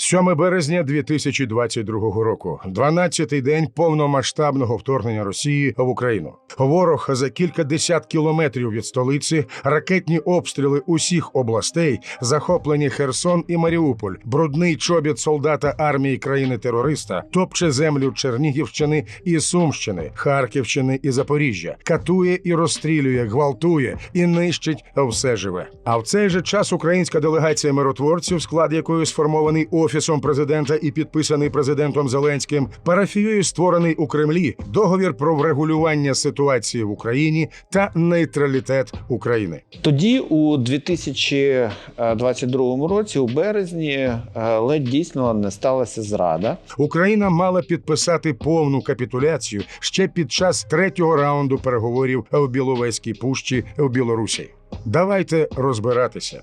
7 березня 2022 року, 12-й день повномасштабного вторгнення Росії в Україну. Ворог за кілька десят кілометрів від столиці, ракетні обстріли усіх областей, захоплені Херсон і Маріуполь, брудний чобіт солдата армії країни-терориста, топче землю Чернігівщини і Сумщини, Харківщини і Запоріжжя, катує і розстрілює, гвалтує і нищить все живе. А в цей же час українська делегація миротворців, склад якої сформований офісом президента і підписаний президентом Зеленським, парафією створений у Кремлі договір про врегулювання ситуації в Україні та нейтралітет України. Тоді, у 2022 році, у березні, е, ледь дійсно не сталася зрада. Україна мала підписати повну капітуляцію ще під час третього раунду переговорів в Біловезькій пущі в Білорусі. Давайте розбиратися.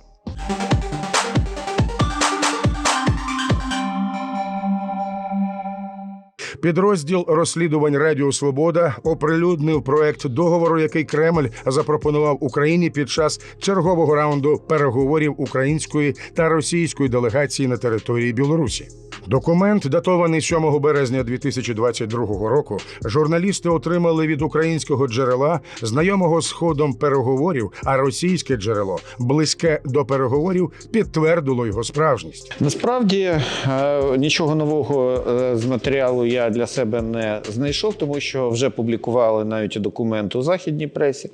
Підрозділ розслідувань Радіо Свобода оприлюднив проект договору, який Кремль запропонував Україні під час чергового раунду переговорів української та російської делегації на території Білорусі. Документ, датований 7 березня 2022 року, журналісти отримали від українського джерела, знайомого з ходом переговорів, а російське джерело, близьке до переговорів, підтвердило його справжність. Насправді е, нічого нового е, з матеріалу я для себе не знайшов, тому що вже публікували навіть документи у західній пресі.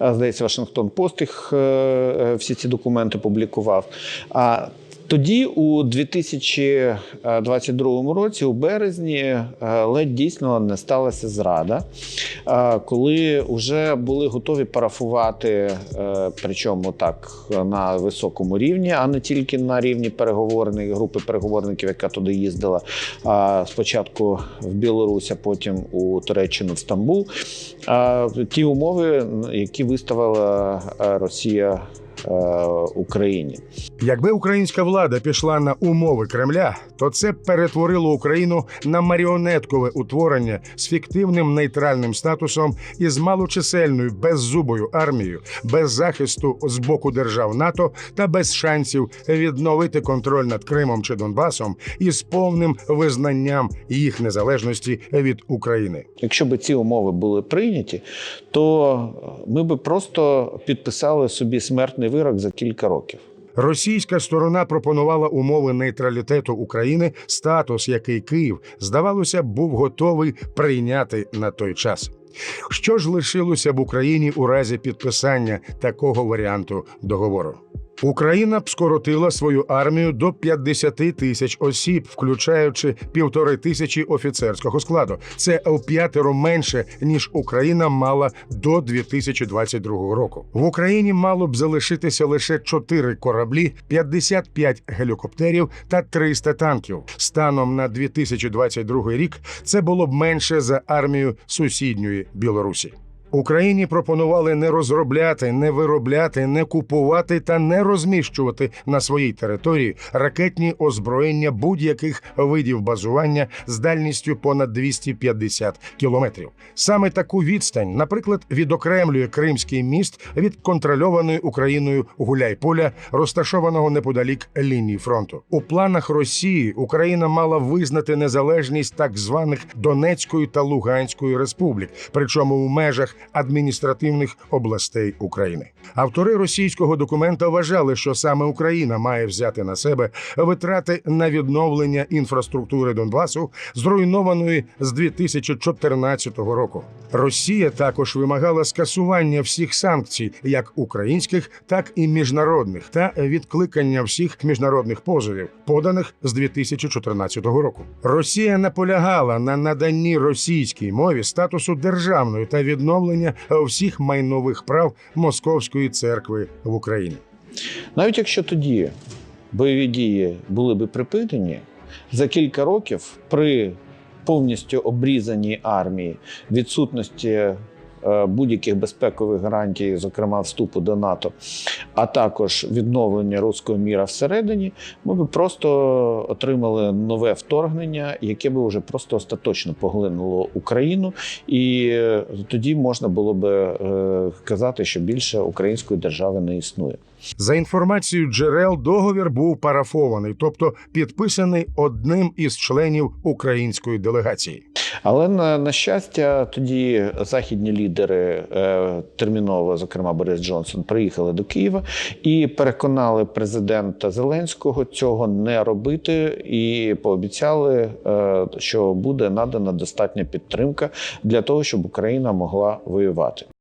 Здається, Вашингтон Пост їх е, всі ці документи публікував. А тоді, у 2022 році, у березні, е, ледь дійсно не сталася зрада, е, коли вже були готові парафувати, е, причому так на високому рівні, а не тільки на рівні переговорної групи переговорників, яка туди їздила спочатку в Білорусь, а потім у Туреччину в Стамбул. Ті умови, які виставила Росія Україні. Якби українська влада пішла на умови Кремля, то це перетворило Україну на маріонеткове утворення з фіктивним нейтральним статусом і з малочисельною беззубою армією, без захисту з боку держав НАТО та без шансів відновити контроль над Кримом чи Донбасом і з повним визнанням їх незалежності від України. Якщо б ці умови були прийняті, то ми б просто підписали собі смертний вирок за кілька років. Російська сторона пропонувала умови нейтралітету України, статус, який Київ, здавалося, був готовий прийняти на той час. Що ж лишилося б Україні у разі підписання такого варіанту договору? Україна б скоротила свою армію до 50 тисяч осіб, включаючи півтори тисячі офіцерського складу. Це в п'ятеро менше ніж Україна мала до 2022 року. В Україні мало б залишитися лише 4 кораблі, 55 гелікоптерів та 300 танків. Станом на 2022 рік це було б менше за армію сусідньої Білорусі. Україні пропонували не розробляти, не виробляти, не купувати та не розміщувати на своїй території ракетні озброєння будь-яких видів базування з дальністю понад 250 кілометрів. Саме таку відстань, наприклад, відокремлює Кримський міст від контрольованої Україною Гуляйполя, розташованого неподалік лінії фронту. У планах Росії Україна мала визнати незалежність так званих Донецької та Луганської республік, причому у межах адміністративних областей України. Автори російського документа вважали, що саме Україна має взяти на себе витрати на відновлення інфраструктури Донбасу, зруйнованої з 2014 року. Росія також вимагала скасування всіх санкцій, як українських, так і міжнародних, та відкликання всіх міжнародних позовів, поданих з 2014 року. Росія наполягала на наданні російській мові статусу державної та відновлення всіх майнових прав Московської церкви в Україні. Навіть якщо тоді бойові дії були би припинені, за кілька років при повністю обрізаній армії, відсутності е, будь-яких безпекових гарантій, зокрема вступу до НАТО, а також відновлення руського міра всередині, ми б просто отримали нове вторгнення, яке би вже просто остаточно поглинуло Україну, і е, тоді можна було би е, казати, що більше української держави не існує. За інформацією джерел, договір був парафований, тобто підписаний одним із членів української делегації. Але на, на щастя, тоді західні лідери е, терміново, зокрема Борис Джонсон, приїхали до Києва і переконали президента Зеленського цього не робити, і пообіцяли, е, що буде надана достатня підтримка для того, щоб Україна могла воювати.